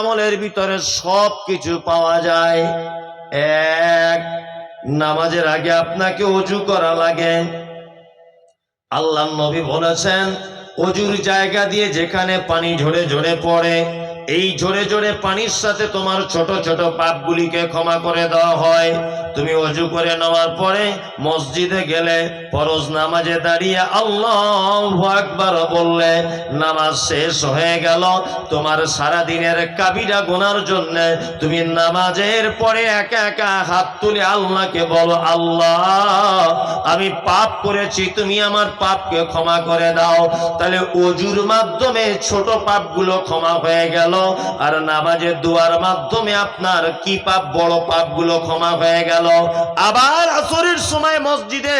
আমলের ভিতরে সব কিছু পাওয়া যায়। এক, নামাজের আগে আপনাকে অজু করা লাগে। আল্লাহ নবী বলেছেন, অজুর জায়গা দিয়ে যেখানে পানি ঝরে ঝরে পড়ে এই ঝরে ঝরে পানির সাথে তোমার ছোট ছোট পাপগুলিকে ক্ষমা করে দেওয়া হয়। তুমি অজু করে নেওয়ার পরে মসজিদে গেলে ফরজ নামাজে দাঁড়িয়ে আল্লাহ আকবার বললে, নামাজ শেষ হয়ে গেল। তোমার সারা দিনের কাবিরা গোনার জন্য তুমি নামাজের পরে একা একা হাত তুলে আল্লাহকে বলো, আল্লাহ, আমি পাপ করেছি, তুমি আমার পাপকে ক্ষমা করে দাও। তাহলে অজুর মাধ্যমে ছোট পাপগুলো ক্ষমা হয়ে গেল। আর নামাজের দুয়ার মাধ্যমে আপনার কি পাপ, বড় পাপগুলো ক্ষমা হয়ে গেল। আবার আসরের সময় মসজিদে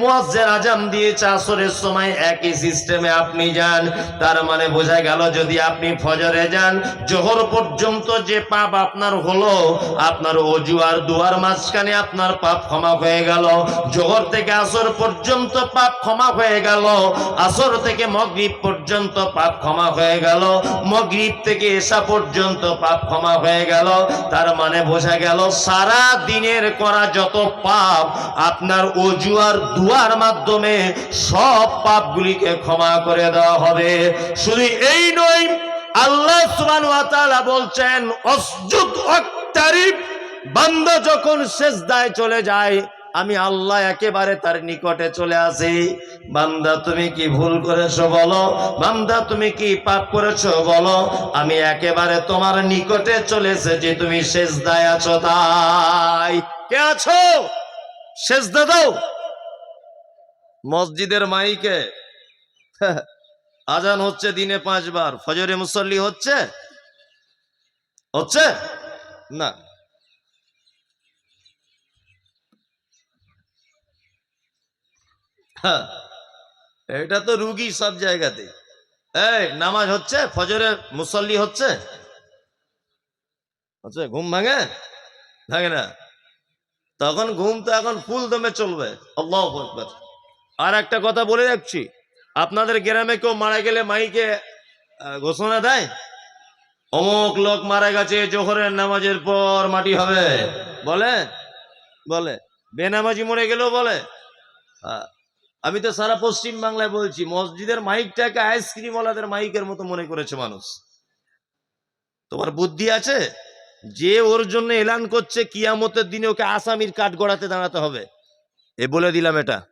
মুয়াজ্জিন আজাম দিয়েছে, আসরের সময় একই সিস্টেমে আপনি যান। তার মানে বোঝা গেল যদি আপনি ফজরে যান, জোহর পর্যন্ত যে পাপ আপনার হলো, আপনার অজু আর দুয়ার মাঝখানে আপনার পাপ ক্ষমা হয়ে গেল। জোহর থেকে আসর পর্যন্ত পাপ ক্ষমা হয়ে গেল। আসর থেকে মগরিব পর্যন্ত পাপ ক্ষমা হয়ে গেল। মগরিব থেকে এসা পর্যন্ত পাপ ক্ষমা হয়ে গেল। তার মানে বোঝা গেল সারা দিনের করা যত পাপ, আপনার অজু আর দুয়ার মাধ্যমে সব পাপগুলিকে ক্ষমা করে দেওয়া হবে। শুধু এই নয়, আল্লাহ তাআলা বলছেন ওয়াক্তারিব বান্দা যখন সেজদায় চলে যায় আমি আল্লাহ একেবারে তার নিকটে চলে আসি। বান্দা, তুমি কি ভুল করেছ বলো? বান্দা, তুমি কি পাপ করেছ বলো? আমি একেবারে তোমার নিকটে চলে এসেছি, তুমি শেষ সেজদায় আছো তাই। কে আছো? সেজদা দাও। মসজিদের মাইকে। আজান হচ্ছে দিনে পাঁচবার। ফজরে মুসল্লি হচ্ছে? হচ্ছে? না। এটা তো রুগী সব জায়গাতে এই, নামাজ হচ্ছে, ফজরে মুসল্লি হচ্ছে। হচ্ছে ঘুম ভাঙে? ভাঙে না। তখন ঘুম তো এখন ফুল দমে চলবে। আর একটা কথা বলে রাখছি। আপনাদের গ্রামে কেউ মারা গেলে মাইকে ঘোষণা দেয়? অমুক লোক মারা গেছে, জোহরের নামাজের পর মাটি হবে। বলে? বলে। বেনামাজি মরে গেলেও বলে? হ্যাঁ। আমি তো সারা পশ্চিম বাংলায় বলছি, মসজিদের মাইকটাকে আইসক্রিম ওয়ালাদের মাইকের মতো মনে করেছে মানুষ। তোমার বুদ্ধি আছে? যে ওর জন্য এলান করছে, কিয়ামতের দিনে ওকে আসামির কাঠ গড়াতে দাঁড়াতে হবে। এ বলে দিলাম এটা।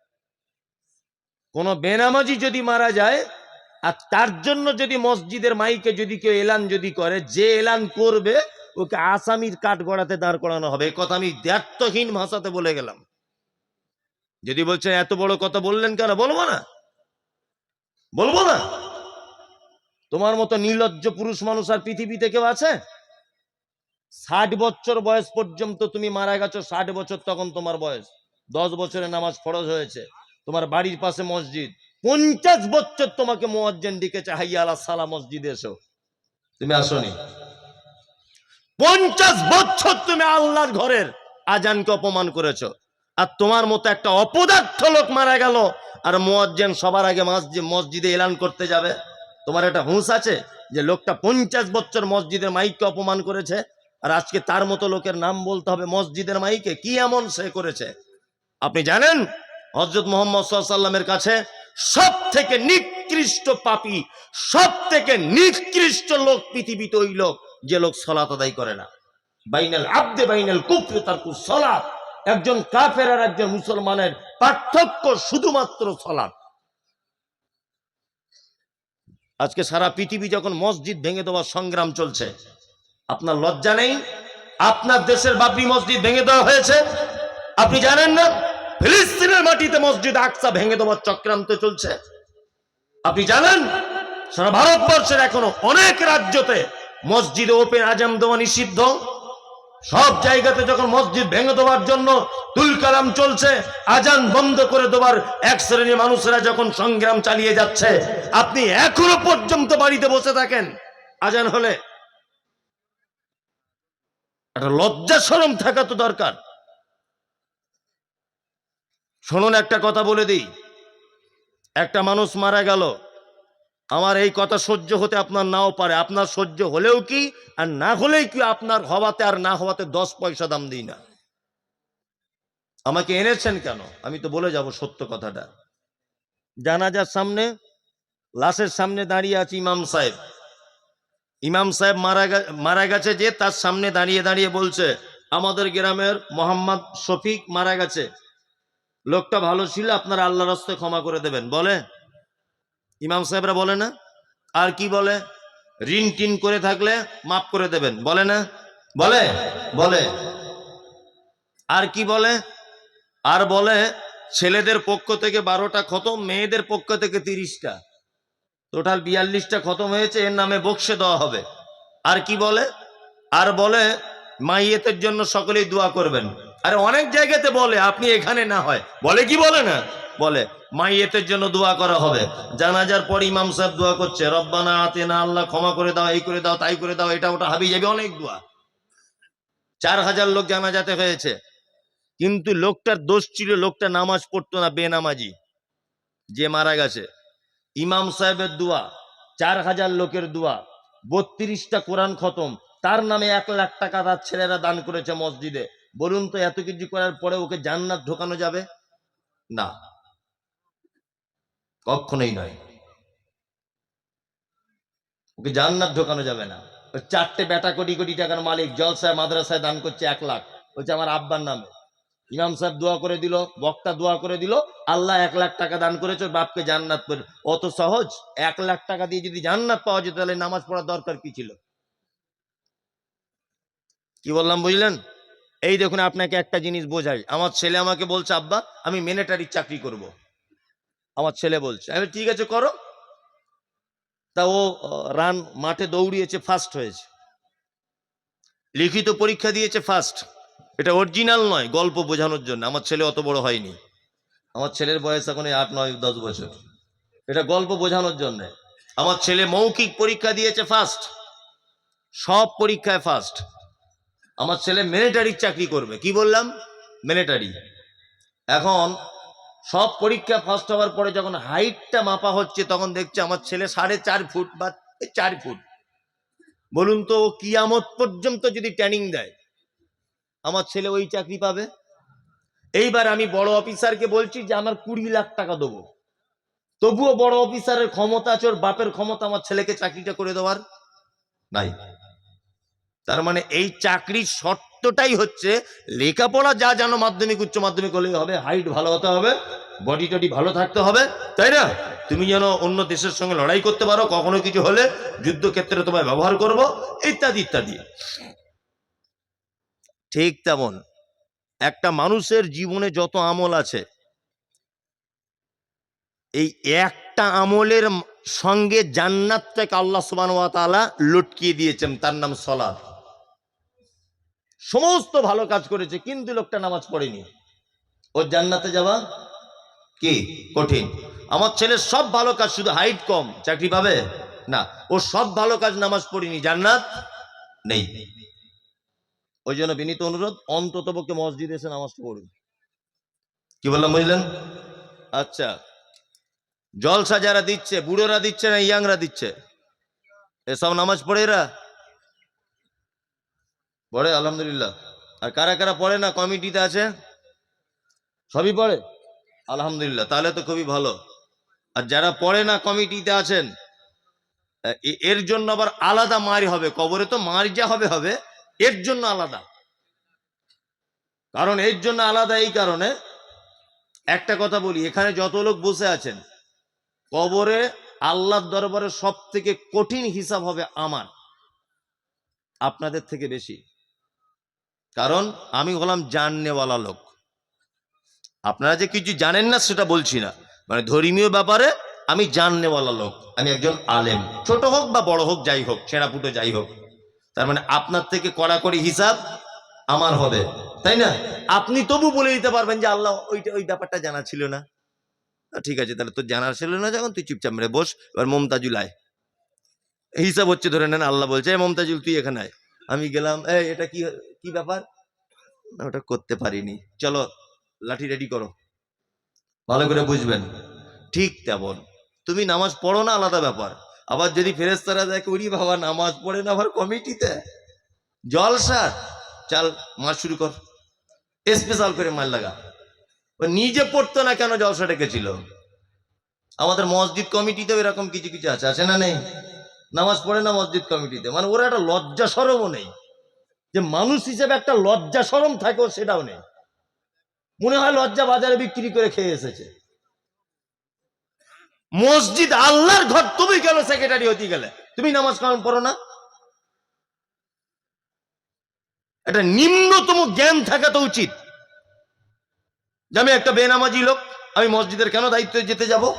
কোন বেনামাজি যদি মারা যায়, আর তার জন্য যদি মসজিদের মাইকে যদি কেউ এলান যদি করে, যে এলান করবে, ওকে আসামির কাঠ গড়াতে দাঁড় করানো হবে। কথা আমি দ্ব্যর্থহীন ভাষাতে বলে গেলাম। যদি বলছেন, এত বড় কথা বললেন কেন? বলব না। বলব না। তোমার মতো নির্লজ্জ পুরুষ মানুষ আর পৃথিবীতে কেউ আছে? ষাট বছর বয়স পর্যন্ত তুমি মারা গেছো, ষাট বছর তখন তোমার বয়স। দশ বছরে নামাজ ফরজ হয়েছে। তোমার বাড়ির পাশে মসজিদ। পঞ্চাশ বছর তোমাকে মোয়াজ্জেন ডেকেছে হাইয়া আলা সালা মসজিদে এসো। তুমি আসনি। পঞ্চাশ বছর তুমি আল্লাহর ঘরের আজানকে অপমান করেছ। আর তোমার মতো একটা অপদার্থ লোক মারা গেল। আর মোয়াজ্জেন সবার আগে মসজিদ মসজিদে এলান করতে যাবে। তোমার একটা হুঁশ আছে যে লোকটা পঞ্চাশ বছর মসজিদের মাইককে অপমান করেছে, আর আজকে তার মতো লোকের নাম বলতে হবে মসজিদের মাইকে। কি এমন সে করেছে? আপনি জানেন হজরত মোহাম্মদ সাল্লামের কাছে সব থেকে নিকৃষ্ট পাপী সব থেকে নিকৃষ্ট লোক পৃথিবীতে ওই লোক যে লোক সলাত আদায় করে না। বাইনাল আব্দে বাইনাল কুফরে তার সলাত। একজন কাফের আর একজন মুসলমানের পার্থক্য শুধুমাত্র সলাৎ। আজকে সারা পৃথিবী যখন মসজিদ ভেঙে দেওয়ার সংগ্রাম চলছে, আপনার লজ্জা নেই? আপনার দেশের বাবরি মসজিদ ভেঙে দেওয়া হয়েছে? আপনি জানেন না? ফিলিস্তিনের মাটিতে মসজিদ আকসা ভেঙে দেওয়ার চক্রান্ত চলছে। আপনি জানেন? সারা ভারতবর্ষের এখনও অনেক রাজ্যতে মসজিদে ওপেন আজাম দেওয়া নিষিদ্ধ। সব জায়গাতে যখন মসজিদ ভেঙে দেওয়ার জন্য তুল কালাম চলছে, আজান বন্ধ করে দেওয়ার এক শ্রেণির মানুষেরা যখন সংগ্রাম চালিয়ে যাচ্ছে, আপনি এখনও পর্যন্ত বাড়িতে বসে থাকেন। আজান হলে একটা লজ্জা সরম থাকা তো দরকার। শুনুন একটা কথা বলে দিই। একটা মানুষ মারা গেল। আমার এই কথা সহ্য হতে আপনার নাও পারে। আপনার সহ্য হলেও কি আর না হলেই কি আপনার হওয়াতে আর না হওয়াতে দশ পয়সা দাম দিই না। আমাকে এনেছেন কেন? আমি তো বলে যাব সত্য কথাটা। জানাজার সামনে, লাশের সামনে দাঁড়িয়ে আছে ইমাম সাহেব। ইমাম সাহেব মারা মারা গেছে যে তার সামনে দাঁড়িয়ে দাঁড়িয়ে বলছে, আমাদের গ্রামের মোহাম্মদ শফিক মারা গেছে। লোকটা ভালো ছিল, আপনারা আল্লাহ রাস্তায় ক্ষমা করে দেবেন। বলে ইমাম সাহেবরা বলে না? আর কি বলে? ঋণ টিন করে থাকলে মাফ করে দেবেন। বলে না? বলে? বলে। আর কি বলে? আর বলে, ছেলেদের পক্ষ থেকে বারোটা খতম, মেয়েদের পক্ষ থেকে তিরিশটা। টোটাল বিয়াল্লিশটা খতম হয়েছে, এর নামে বক্সে দেওয়া হবে। আর কি বলে? আর বলে, মাইয়েতের জন্য সকলেই দোয়া করবেন। আরে অনেক জায়গাতে বলে, আপনি এখানে না হয়। বলে কি বলে না? বলে মাইয়েতের জন্য দোয়া করা হবে। জানাজার পর ইমাম সাহেব দোয়া করছে, রব্বানা আতে না আল্লাহ ক্ষমা করে দাও, এই করে দাও, তাই করে দাও, এটা ওটা হাবি যাবে, অনেক দোয়া। চার হাজার লোক জানাজাতে হয়েছে। কিন্তু লোকটার দোষ ছিল, লোকটা নামাজ পড়তো না, বেনামাজি, যে মারা গেছে। ইমাম সাহেবের দোয়া, চার হাজার লোকের দোয়া, বত্রিশটা কোরআন খতম, তার নামে এক লাখ টাকা তার ছেলেরা দান করেছে মসজিদে। বলুন তো, এত কিছু করার পরে ওকে জান্নাত ঢোকানো যাবে? না। কখনোই নয়। ওকে জান্নাত ঢোকানো যাবে না। ওই চারটে বেটা কোটি কোটি টাকার মালিক জলসায় মাদ্রাসায় দান করছে এক লাখ। হচ্ছে আমার আব্বার নামে। ইমাম সাহেব দোয়া করে দিল, বক্তা দোয়া করে দিল, আল্লাহ এক লাখ টাকা দান করেছে বাপকে জান্নাত করে। অত সহজ, এক লাখ টাকা দিয়ে যদি জান্নাত পাওয়া যেত, তাহলে নামাজ পড়ার দরকার কি ছিল? কি বললাম, বুঝলেন? এই দেখুন, আপনাকে একটা জিনিস বোঝাই। আমার ছেলে আমাকে বলছে, আব্বা, আমি মিলিটারির চাকরি করব। আমার ছেলে বলছে। আমি ঠিক আছে, করো। তা ও রান মাঠে দৌড়িয়েছে ফার্স্ট হয়েছে। লিখিত পরীক্ষা দিয়েছে ফার্স্ট এটা অরিজিনাল নয়, গল্প বোঝানোর জন্য। আমার ছেলে অত বড় হয়নি। আমার ছেলের বয়স এখন আট, নয়, দশ বছর। এটা গল্প বোঝানোর জন্য। আমার ছেলে মৌখিক পরীক্ষা দিয়েছে ফার্স্ট সব পরীক্ষায় ফার্স্ট আমার ছেলে মিলিটারির চাকরি করবে। কি বললাম? মিলিটারি এখন সব পরীক্ষা ফার্স্ট হওয়ার পরে যখন হাইটটা মাপা হচ্ছে, তখন দেখছে আমার ছেলে সাড়ে চার ফুট বা চার ফুট। বলুন তো কিয়ামত পর্যন্ত যদি ট্রেনিং দেয়, আমার ছেলে ওই চাকরি পাবে? এইবার আমি বড় অফিসারকে বলছি যে, আমার কুড়ি লাখ টাকা দেবো। তবুও বড় অফিসারের ক্ষমতা আছে, ওর বাপের ক্ষমতা আমার ছেলেকে চাকরিটা করে দেওয়ার নাই। তার মানে এই চাকরির শর্তটাই হচ্ছে, লেখাপড়া যা জানো মাধ্যমিক, উচ্চ মাধ্যমিক হলেই হবে হাইট ভালো হতে হবে বডি টডি ভালো থাকতে হবে, তাই না? তুমি যেন অন্য দেশের সঙ্গে লড়াই করতে পারো, কখনো কিছু হলে যুদ্ধক্ষেত্রে তোমায় ব্যবহার করব, ইত্যাদি ইত্যাদি। ঠিক তেমন। একটা মানুষের জীবনে যত আমল আছে, এই একটা আমলের সঙ্গে জান্নাতটাকে আল্লাহ সুবান তাআলা লটকিয়ে দিয়েছেন, তার নাম সলাদ সমস্ত ভালো কাজ করেছে, কিন্তু লোকটা নামাজ পড়েনি। ওর জান্নাতে যাওয়া কি কঠিন? আমার ছেলের সব ভালো কাজ, শুধু হাইট কম। চাকরি পাবে? না, ও সব ভালো কাজ নামাজ পড়িনি, জান্নাত নেই। ওই জন্য বিনীত অনুরোধ, অন্তত পক্ষে মসজিদে এসে নামাজটা পড়ুন। কি বললাম, বুঝলেন? আচ্ছা। জলসা যারা দিচ্ছে, বুড়োরা দিচ্ছে না ইয়াংরা দিচ্ছে? এসব নামাজ পড়ে এরা? পড়ে, আলহামদুলিল্লাহ। আর কারা কারা পড়ে না কমিটিতে আছে? সবই পড়ে? আলহামদুলিল্লাহ, তাহলে তো খুবই ভালো। আর যারা পড়ে না কমিটিতে আছেন এর জন্য আবার আলাদা মার হবে। কবরে তো মার যা হবে হবে। এর জন্য আলাদা। কারণ এর জন্য আলাদা এই কারণে, একটা কথা বলি, এখানে যত লোক বসে আছেন, কবরে আল্লাহর দরবারে সব থেকে কঠিন হিসাব হবে আমার। আপনাদের থেকে বেশি। কারণ আমি হলাম জাননেওয়ালা লোক। আপনারা যে কিছু জানেন না, সেটা বলছি না। মানে ধর্মীয় ব্যাপারে আমি জাননেওয়ালা লোক, আমি একজন আলেম। ছোট হোক বা বড় হোক, যাই হোক ছেঁড়া ফুটো যাই হোক। তার মানে আপনার থেকে কড়াকড়ি হিসাব আমার হবে, তাই না? আপনি তবু বলে দিতে পারবেন যে, আল্লাহ ওইটা, ওই ব্যাপারটা জানা ছিল না। ঠিক আছে, তাহলে তোর জানা ছিল না যখন, তুই চুপচাপ মেরে বস, এবার মমতাজুল আয়। হিসাব হচ্ছে, ধরে নেন, আল্লাহ বলছে "এই মমতাজুল, তুই এখানে আয়। আমি গেলাম এটা কি কি ব্যাপার? ওটা করতে পারিনি। চলো, লাঠি রেডি করো। ভালো করে বুঝবেন। ঠিক তেমন। তুমি নামাজ পড়ো না, আলাদা ব্যাপার। আবার যদি ফেরেস্তারা দেখে উড়ি বাবা, নামাজ পড়ে না আবার কমিটিতে? জলসা চাল মাস শুরু কর। স্পেশাল করে মাল লাগা। ও নিজে পড়তো না কেন জলসা ডেকেছিল? আমাদের মসজিদ কমিটিতেও এরকম কিছু কিছু আছে আছে না নেই? নামাজ পড়ে না মসজিদ কমিটিতে? মানে ওরা একটা লজ্জা সরমও নেই। যে মানুষ হিসেবে একটা লজ্জা সরম থাকে সেটাও নেই। মনে হয় লজ্জা বাজারে বিক্রি করে খেয়ে এসেছে। মসজিদ আল্লাহর ঘর, তুমি কেন সেক্রেটারি হতে গেলে? তুমি নামাজ কালাম পড়ো না? একটা নিম্নতম জ্ঞান থাকা তো উচিত। যে আমি একটা বেনামাজি লোক, আমি মসজিদের কেন দায়িত্বে যেতে যাব?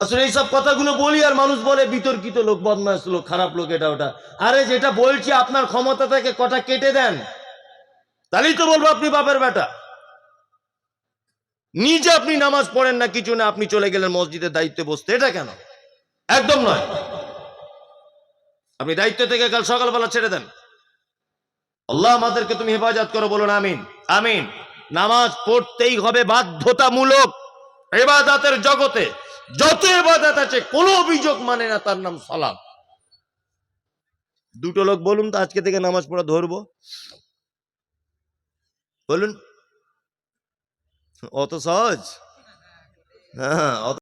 আসলে এইসব কথাগুলো বলি আর মানুষ বলে, বিতর্কিত লোক বদমাস লোক, খারাপ লোক এটা ওটা। আরে যেটা বলছি, আপনার ক্ষমতা থেকে কটা কেটে দেন? তাহলেই তো বলব আপনি বাপের বেটা। নিজে আপনি নামাজ পড়েন না, কিছু না, আপনি চলে গেলেন মসজিদের দায়িত্বে বসতে। এটা কেন? একদম নয়। আপনি দায়িত্ব থেকে কাল সকালবেলা ছেড়ে দেন। আল্লাহ আমাদেরকে তুমি হেফাজত করো, বলুন আমিন। আমিন। নামাজ পড়তেই হবে বাধ্যতামূলক। এবাদাতের জগতে। যত এবাদাত আছে, কোনো অভিযোগ মানে না তার নাম সালাম। দুটো লোক বলুন তো, আজকে থেকে নামাজ পড়া ধরবো। বলুন। অত সহজ? হ্যাঁ অত